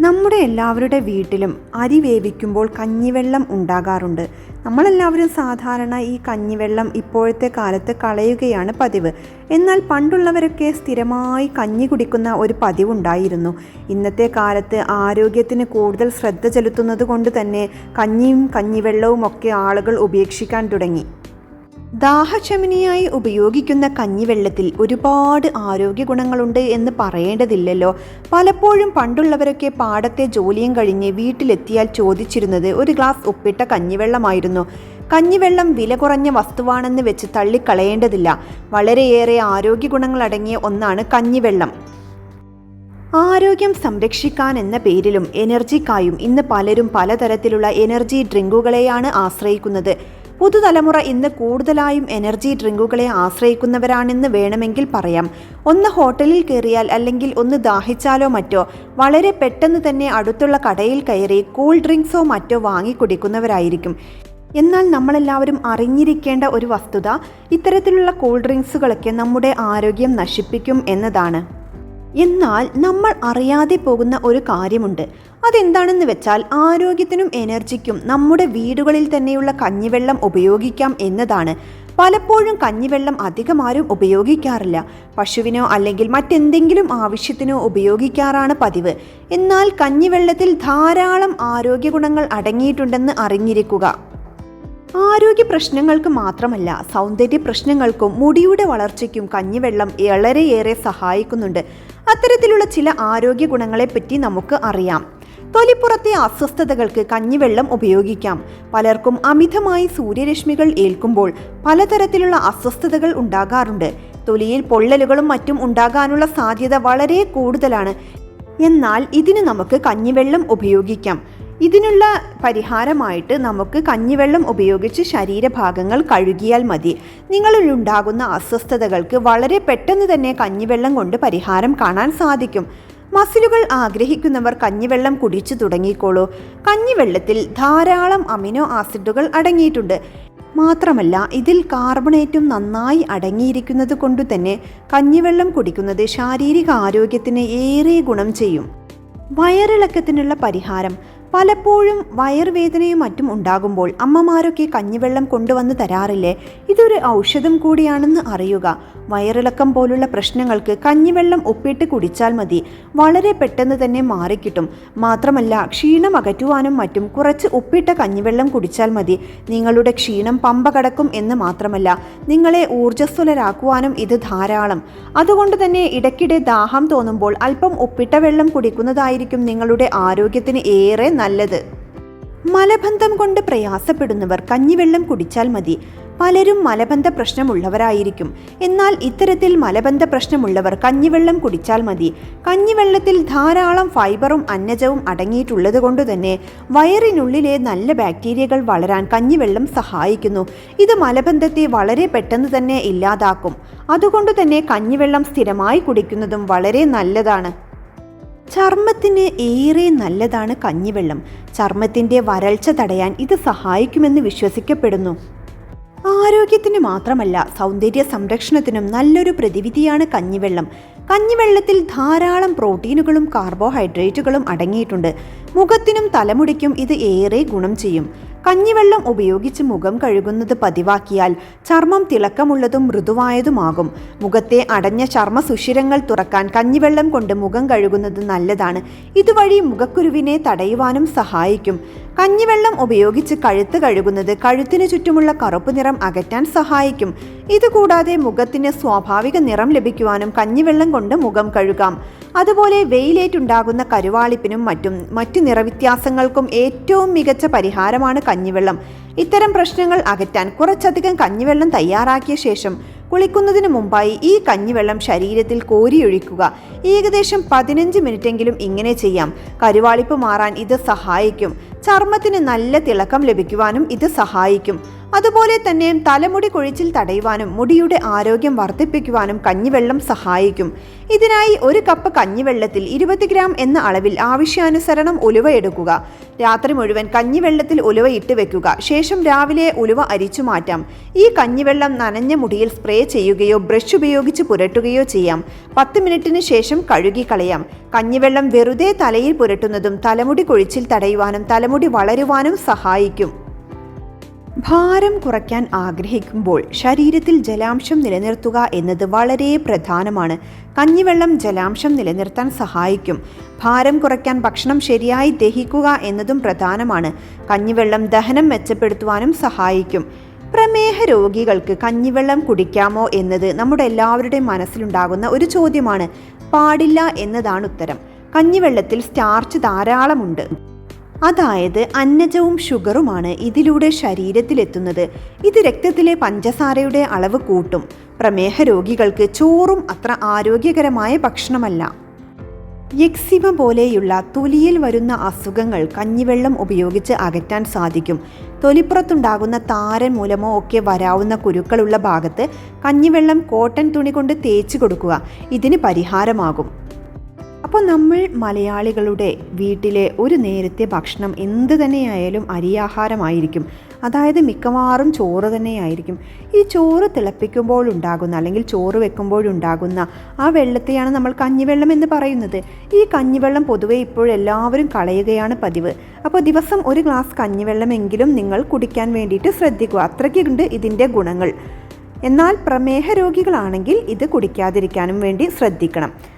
നമ്മുടെ എല്ലാവരുടെ വീട്ടിലും അരി വേവിക്കുമ്പോൾ കഞ്ഞിവെള്ളം ഉണ്ടാകാറുണ്ട്. നമ്മളെല്ലാവരും സാധാരണ ഈ കഞ്ഞിവെള്ളം ഇപ്പോഴത്തെ കാലത്ത് കളയുകയാണ് പതിവ്. എന്നാൽ പണ്ടുള്ളവരൊക്കെ സ്ഥിരമായി കഞ്ഞി കുടിക്കുന്ന ഒരു പതിവുണ്ടായിരുന്നു. ഇന്നത്തെ കാലത്ത് ആരോഗ്യത്തിന് കൂടുതൽ ശ്രദ്ധ ചെലുത്തുന്നത് കൊണ്ട് തന്നെ കഞ്ഞിയും കഞ്ഞിവെള്ളവും ഒക്കെ ആളുകൾ ഉപേക്ഷിക്കാൻ തുടങ്ങി. ദാഹശമനിയായി ഉപയോഗിക്കുന്ന കഞ്ഞിവെള്ളത്തിൽ ഒരുപാട് ആരോഗ്യ ഗുണങ്ങളുണ്ട് എന്ന് പറയേണ്ടതില്ലല്ലോ. പലപ്പോഴും പണ്ടുള്ളവരൊക്കെ പാടത്തെ ജോലിയും കഴിഞ്ഞ് വീട്ടിലെത്തിയാൽ ചോദിച്ചിരുന്നത് ഒരു ഗ്ലാസ് ഉപ്പിട്ട കഞ്ഞിവെള്ളമായിരുന്നു. കഞ്ഞിവെള്ളം വില കുറഞ്ഞ വസ്തുവാണെന്ന് വെച്ച് തള്ളിക്കളയേണ്ടതില്ല. വളരെയേറെ ആരോഗ്യ ഗുണങ്ങളടങ്ങിയ ഒന്നാണ് കഞ്ഞിവെള്ളം. ആരോഗ്യം സംരക്ഷിക്കാൻ എന്ന പേരിലും എനർജിക്കായും ഇന്ന് പലരും പലതരത്തിലുള്ള എനർജി ഡ്രിങ്കുകളെയാണ് ആശ്രയിക്കുന്നത്. പുതുതലമുറ ഇന്ന് കൂടുതലായും എനർജി ഡ്രിങ്കുകളെ ആശ്രയിക്കുന്നവരാണെന്ന് വേണമെങ്കിൽ പറയാം. ഒന്ന് ഹോട്ടലിൽ കയറിയാൽ അല്ലെങ്കിൽ ഒന്ന് ദാഹിച്ചാലോ മറ്റോ വളരെ പെട്ടെന്ന് തന്നെ അടുത്തുള്ള കടയിൽ കയറി കൂൾ ഡ്രിങ്ക്സോ മറ്റോ വാങ്ങി കുടിക്കുന്നവരായിരിക്കും. എന്നാൽ നമ്മളെല്ലാവരും അറിഞ്ഞിരിക്കേണ്ട ഒരു വസ്തുത ഇത്തരത്തിലുള്ള കൂൾ ഡ്രിങ്ക്സുകളൊക്കെ നമ്മുടെ ആരോഗ്യം നശിപ്പിക്കും എന്നതാണ്. എന്നാൽ നമ്മൾ അറിയാതെ പോകുന്ന ഒരു കാര്യമുണ്ട്. അതെന്താണെന്ന് വെച്ചാൽ ആരോഗ്യത്തിനും എനർജിക്കും നമ്മുടെ വീടുകളിൽ തന്നെയുള്ള കഞ്ഞിവെള്ളം ഉപയോഗിക്കാം എന്നതാണ്. പലപ്പോഴും കഞ്ഞിവെള്ളം അധികമാരും ഉപയോഗിക്കാറില്ല. പശുവിനോ അല്ലെങ്കിൽ മറ്റെന്തെങ്കിലും ആവശ്യത്തിനോ ഉപയോഗിക്കാറാണ് പതിവ്. എന്നാൽ കഞ്ഞിവെള്ളത്തിൽ ധാരാളം ആരോഗ്യ ഗുണങ്ങൾ അടങ്ങിയിട്ടുണ്ടെന്ന് അറിഞ്ഞിരിക്കുക. ആരോഗ്യ പ്രശ്നങ്ങൾക്ക് മാത്രമല്ല സൗന്ദര്യ പ്രശ്നങ്ങൾക്കും മുടിയുടെ വളർച്ചയ്ക്കും കഞ്ഞിവെള്ളം വളരെയേറെ സഹായിക്കുന്നുണ്ട്. അത്തരത്തിലുള്ള ചില ആരോഗ്യ ഗുണങ്ങളെപ്പറ്റി നമുക്ക് അറിയാം. തൊലിപ്പുറത്തെ അസ്വസ്ഥതകൾക്ക് കഞ്ഞിവെള്ളം ഉപയോഗിക്കാം. പലർക്കും അമിതമായി സൂര്യരശ്മികൾ ഏൽക്കുമ്പോൾ പലതരത്തിലുള്ള അസ്വസ്ഥതകൾ ഉണ്ടാകാറുണ്ട്. തൊലിയിൽ പൊള്ളലുകളും മറ്റും ഉണ്ടാകാനുള്ള സാധ്യത വളരെ കൂടുതലാണ്. എന്നാൽ ഇതിന് നമുക്ക് കഞ്ഞിവെള്ളം ഉപയോഗിക്കാം. ഇതിനുള്ള പരിഹാരമായിട്ട് നമുക്ക് കഞ്ഞിവെള്ളം ഉപയോഗിച്ച് ശരീരഭാഗങ്ങൾ കഴുകിയാൽ മതി. നിങ്ങളിൽ ഉണ്ടാകുന്ന അസ്വസ്ഥതകൾക്ക് വളരെ പെട്ടെന്ന് തന്നെ കഞ്ഞിവെള്ളം കൊണ്ട് പരിഹാരം കാണാൻ സാധിക്കും. മസിലുകൾ ആഗ്രഹിക്കുന്നവർ കഞ്ഞിവെള്ളം കുടിച്ചു തുടങ്ങിക്കോളൂ. കഞ്ഞിവെള്ളത്തിൽ ധാരാളം അമിനോ ആസിഡുകൾ അടങ്ങിയിട്ടുണ്ട്. മാത്രമല്ല ഇതിൽ കാർബണേറ്റും നന്നായി അടങ്ങിയിരിക്കുന്നത് കൊണ്ട് തന്നെ കഞ്ഞിവെള്ളം കുടിക്കുന്നത് ശാരീരിക ആരോഗ്യത്തിന് ഏറെ ഗുണം ചെയ്യും. വയറിളക്കത്തിനുള്ള പരിഹാരം പലപ്പോഴും വയറുവേദനയും മറ്റും ഉണ്ടാകുമ്പോൾ അമ്മമാരൊക്കെ കഞ്ഞിവെള്ളം കൊണ്ടുവന്ന് തരാറില്ലേ? ഇതൊരു ഔഷധം കൂടിയാണെന്ന് അറിയുക. വയറിളക്കം പോലുള്ള പ്രശ്നങ്ങൾക്ക് കഞ്ഞിവെള്ളം ഉപ്പിട്ട് കുടിച്ചാൽ മതി. വളരെ പെട്ടെന്ന് തന്നെ മാറിക്കിട്ടും. മാത്രമല്ല ക്ഷീണം അകറ്റുവാനും മറ്റും കുറച്ച് ഉപ്പിട്ട കഞ്ഞിവെള്ളം കുടിച്ചാൽ മതി. നിങ്ങളുടെ ക്ഷീണം പമ്പ കടക്കും എന്ന് മാത്രമല്ല നിങ്ങളെ ഊർജസ്വലരാക്കുവാനും ഇത് ധാരാളം. അതുകൊണ്ട് തന്നെ ഇടയ്ക്കിടെ ദാഹം തോന്നുമ്പോൾ അല്പം ഉപ്പിട്ട വെള്ളം കുടിക്കുന്നതായിരിക്കും നിങ്ങളുടെ ആരോഗ്യത്തിന് ഏറെ നല്ലത്. മലബന്ധം കൊണ്ട് പ്രയാസപ്പെടുന്നവർ കഞ്ഞിവെള്ളം കുടിച്ചാൽ മതി. പലരും മലബന്ധ പ്രശ്നമുള്ളവരായിരിക്കും. എന്നാൽ ഇത്തരത്തിൽ മലബന്ധ പ്രശ്നമുള്ളവർ കഞ്ഞിവെള്ളം കുടിച്ചാൽ മതി. കഞ്ഞിവെള്ളത്തിൽ ധാരാളം ഫൈബറും അന്നജവും അടങ്ങിയിട്ടുള്ളത് കൊണ്ട് തന്നെ വയറിനുള്ളിലെ നല്ല ബാക്ടീരിയകൾ വളരാൻ കഞ്ഞിവെള്ളം സഹായിക്കുന്നു. ഇത് മലബന്ധത്തെ വളരെ പെട്ടെന്ന് തന്നെ ഇല്ലാതാക്കും. അതുകൊണ്ട് തന്നെ കഞ്ഞിവെള്ളം സ്ഥിരമായി കുടിക്കുന്നതും വളരെ നല്ലതാണ്. ചർമ്മത്തിന് ഏറെ നല്ലതാണ് കഞ്ഞിവെള്ളം. ചർമ്മത്തിന്റെ വരൾച്ച തടയാൻ ഇത് സഹായിക്കുമെന്ന് വിശ്വസിക്കപ്പെടുന്നു. ആരോഗ്യത്തിന് മാത്രമല്ല സൗന്ദര്യ സംരക്ഷണത്തിനും നല്ലൊരു പ്രതിവിധിയാണ് കഞ്ഞിവെള്ളം. കഞ്ഞിവെള്ളത്തിൽ ധാരാളം പ്രോട്ടീനുകളും കാർബോഹൈഡ്രേറ്റുകളും അടങ്ങിയിട്ടുണ്ട്. മുഖത്തിനും തലമുടിക്കും ഇത് ഏറെ ഗുണം ചെയ്യും. കഞ്ഞിവെള്ളം ഉപയോഗിച്ച് മുഖം കഴുകുന്നത് പതിവാക്കിയാൽ ചർമ്മം തിളക്കമുള്ളതും മൃദുവായതുമാകും. മുഖത്തെ അടഞ്ഞ ചർമ്മ സുഷിരങ്ങൾ തുറക്കാൻ കഞ്ഞിവെള്ളം കൊണ്ട് മുഖം കഴുകുന്നത് നല്ലതാണ്. ഇതുവഴി മുഖക്കുരുവിനെ തടയുവാനും സഹായിക്കും. കഞ്ഞിവെള്ളം ഉപയോഗിച്ച് കഴുത്ത് കഴുകുന്നത് കഴുത്തിന് ചുറ്റുമുള്ള കറുപ്പ് നിറം അകറ്റാൻ സഹായിക്കും. ഇതുകൂടാതെ മുഖത്തിന് സ്വാഭാവിക നിറം ലഭിക്കുവാനും കഞ്ഞിവെള്ളം കൊണ്ട് മുഖം കഴുകാം. അതുപോലെ വെയിലേറ്റുണ്ടാകുന്ന കരുവാളിപ്പിനും മറ്റും മറ്റു നിറവ്യത്യാസങ്ങൾക്കും ഏറ്റവും മികച്ച പരിഹാരമാണ് കഞ്ഞിവെള്ളം. ഇത്തരം പ്രശ്നങ്ങൾ അകറ്റാൻ കുറച്ചധികം കഞ്ഞിവെള്ളം തയ്യാറാക്കിയ ശേഷം കുളിക്കുന്നതിന് മുമ്പായി ഈ കഞ്ഞിവെള്ളം ശരീരത്തിൽ കോരിയൊഴിക്കുക. ഏകദേശം പതിനഞ്ച് മിനിറ്റെങ്കിലും ഇങ്ങനെ ചെയ്യാം. കരുവാളിപ്പ് മാറാൻ ഇത് സഹായിക്കും. ചർമ്മത്തിന് നല്ല തിളക്കം ലഭിക്കുവാനും ഇത് സഹായിക്കും. അതുപോലെ തന്നെ തലമുടി കൊഴിച്ചിൽ തടയുവാനും മുടിയുടെ ആരോഗ്യം വർദ്ധിപ്പിക്കുവാനും കഞ്ഞിവെള്ളം സഹായിക്കും. ഇതിനായി ഒരു കപ്പ് കഞ്ഞിവെള്ളത്തിൽ ഇരുപത് ഗ്രാം എന്ന അളവിൽ ആവശ്യാനുസരണം ഉലുവ എടുക്കുക. രാത്രി മുഴുവൻ കഞ്ഞിവെള്ളത്തിൽ ഉലുവ ഇട്ട് വെക്കുക. ശേഷം രാവിലെ ഉലുവ അരിച്ചു മാറ്റാം. ഈ കഞ്ഞിവെള്ളം നനഞ്ഞ മുടിയിൽ സ്പ്രേ ചെയ്യുകയോ ബ്രഷ് ഉപയോഗിച്ച് പുരട്ടുകയോ ചെയ്യാം. പത്ത് മിനിറ്റിന് ശേഷം കഴുകി കളയാം കഞ്ഞിവെള്ളം വെറുതെ തലയിൽ പുരട്ടുന്നതും തലമുടി കൊഴിച്ചിൽ തടയുവാനും തലമുടി വളരുവാനും സഹായിക്കും. ഭാരം കുറയ്ക്കാൻ ആഗ്രഹിക്കുമ്പോൾ ശരീരത്തിൽ ജലാംശം നിലനിർത്തുക എന്നത് വളരെ പ്രധാനമാണ്. കഞ്ഞിവെള്ളം ജലാംശം നിലനിർത്താൻ സഹായിക്കും. ഭാരം കുറയ്ക്കാൻ ഭക്ഷണം ശരിയായി ദഹിക്കുക എന്നതും പ്രധാനമാണ്. കഞ്ഞിവെള്ളം ദഹനം മെച്ചപ്പെടുത്തുവാനും സഹായിക്കും. പ്രമേഹ രോഗികൾക്ക് കഞ്ഞിവെള്ളം കുടിക്കാമോ എന്നത് നമ്മുടെ എല്ലാവരുടെയും മനസ്സിലുണ്ടാകുന്ന ഒരു ചോദ്യമാണ്. പാടില്ല എന്നതാണ് ഉത്തരം. കഞ്ഞിവെള്ളത്തിൽ സ്റ്റാർച്ച് ധാരാളമുണ്ട്. അതായത് അന്നജവും ഷുഗറുമാണ് ഇതിലൂടെ ശരീരത്തിലെത്തുന്നത്. ഇത് രക്തത്തിലെ പഞ്ചസാരയുടെ അളവ് കൂട്ടും. പ്രമേഹ രോഗികൾക്ക് ചോറും അത്ര ആരോഗ്യകരമായ ഭക്ഷണമല്ല. യക്സിമ പോലെയുള്ള തൊലിയിൽ വരുന്ന അസുഖങ്ങൾ കഞ്ഞിവെള്ളം ഉപയോഗിച്ച് അകറ്റാൻ സാധിക്കും. തൊലിപ്പുറത്തുണ്ടാകുന്ന താരൻ മൂലമോ ഒക്കെ വരാവുന്ന കുരുക്കളുള്ള ഭാഗത്ത് കഞ്ഞിവെള്ളം കോട്ടൺ തുണി കൊണ്ട് തേച്ച് കൊടുക്കുക. ഇതിന് പരിഹാരമാകും. അപ്പോൾ നമ്മൾ മലയാളികളുടെ വീട്ടിലെ ഒരു നേരത്തെ ഭക്ഷണം എന്ത് തന്നെയായാലും അരിയാഹാരമായിരിക്കും അതായത് മിക്കവാറും ചോറ് തന്നെയായിരിക്കും. ഈ ചോറ് തിളപ്പിക്കുമ്പോൾ ഉണ്ടാകുന്ന അല്ലെങ്കിൽ ചോറ് വെക്കുമ്പോഴുണ്ടാകുന്ന ആ വെള്ളത്തെയാണ് നമ്മൾ കഞ്ഞിവെള്ളം എന്ന് പറയുന്നത്. ഈ കഞ്ഞിവെള്ളം പൊതുവെ ഇപ്പോഴെല്ലാവരും കളയുകയാണ് പതിവ്. അപ്പോൾ ദിവസം ഒരു ഗ്ലാസ് കഞ്ഞിവെള്ളമെങ്കിലും നിങ്ങൾ കുടിക്കാൻ വേണ്ടിയിട്ട് ശ്രദ്ധിക്കുക. അത്രയ്ക്കുണ്ട് ഇതിന്റെ ഗുണങ്ങൾ. എന്നാൽ പ്രമേഹ രോഗികളാണെങ്കിൽ ഇത് കുടിക്കാതിരിക്കാനും വേണ്ടി ശ്രദ്ധിക്കണം.